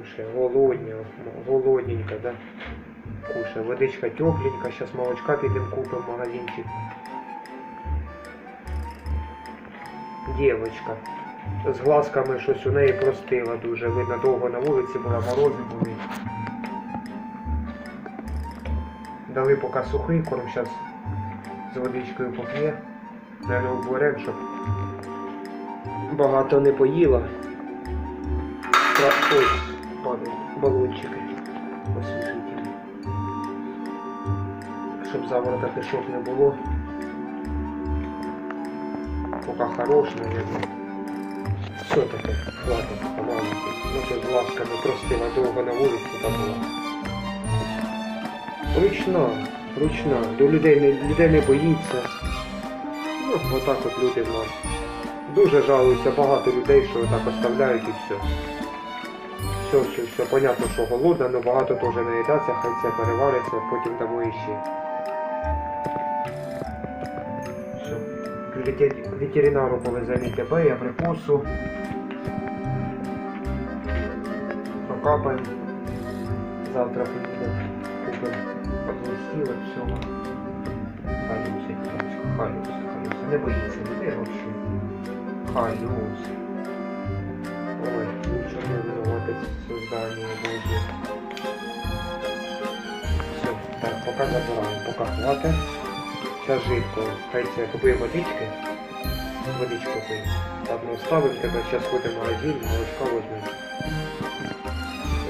кушай, голодня, голодненька, да? Кушай, водичка тепленька, сейчас молочка підемо купимо в магазинчик. Дівочка. З глазками щось у неї простила дуже. Видно, довго на вулиці була, морози були. Дали поки сухий корм, зараз з водичкою поп'є. Наверное, уберем, щоб багато не поїла. Ой, падають балончики. Освіжителі. Щоб заворота кишок не було. Пока хорош, наверное. Все таке, хватить, помаленьку. Ну то з ласками простила довго на вулиці там була. Ручна, ручна. До людей не, людей не боїться. Ну, отак от люди в нас. Дуже жалуються багато людей, що так оставляють і все. Все, все, все. Понятно, що голодна, але багато теж наїдаться, хай це перевариться, потім дамо іще. Все. К ветеринару повеземо і тебе, я припусу. Прокапаємо. Завтра поїдемо. Купимо. Хай Люся, дівчатка, хай Люся. Не боїться людей взагалі. Хай поки забираємо, поки хватить. Зараз жидко. Хай це водички. Водичку пий. Одну ставимо тебе, зараз ходимо в магазин, молочка возьмемо.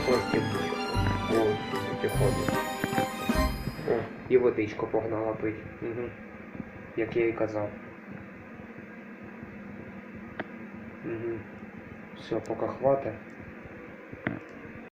Ось тихо. О, і водичку погнала пить. Угу. Як я і казав. Угу. Все, поки хватить.